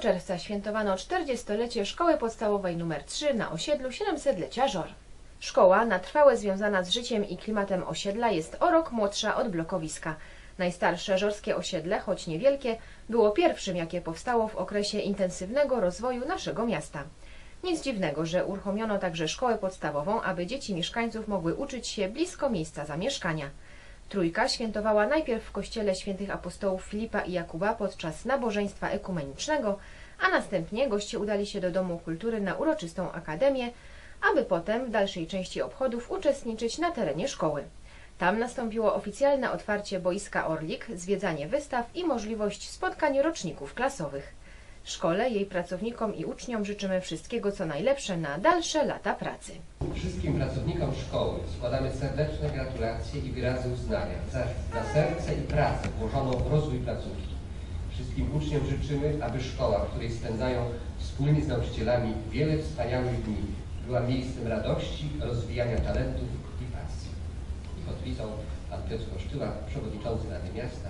czerwca świętowano 40-lecie Szkoły Podstawowej nr 3 na osiedlu 700-lecia Żor. Szkoła, na trwałe związana z życiem i klimatem osiedla, jest o rok młodsza od blokowiska. Najstarsze żorskie osiedle, choć niewielkie, było pierwszym, jakie powstało w okresie intensywnego rozwoju naszego miasta. Nic dziwnego, że uruchomiono także szkołę podstawową, aby dzieci mieszkańców mogły uczyć się blisko miejsca zamieszkania. Trójka świętowała najpierw w kościele świętych apostołów Filipa i Jakuba podczas nabożeństwa ekumenicznego, a następnie goście udali się do Domu Kultury na uroczystą akademię, aby potem w dalszej części obchodów uczestniczyć na terenie szkoły. Tam nastąpiło oficjalne otwarcie boiska Orlik, zwiedzanie wystaw i możliwość spotkań roczników klasowych. Szkole, jej pracownikom i uczniom życzymy wszystkiego co najlepsze na dalsze lata pracy. Wszystkim pracownikom szkoły składamy serdeczne gratulacje i wyrazy uznania za, za serce i pracę włożoną w rozwój placówki. Wszystkim uczniom życzymy, aby szkoła, w której spędzają wspólnie z nauczycielami wiele wspaniałych dni, była miejscem radości, rozwijania talentów i pasji. I kotwicą pan Piotr Kosztyła, przewodniczący Rady Miasta,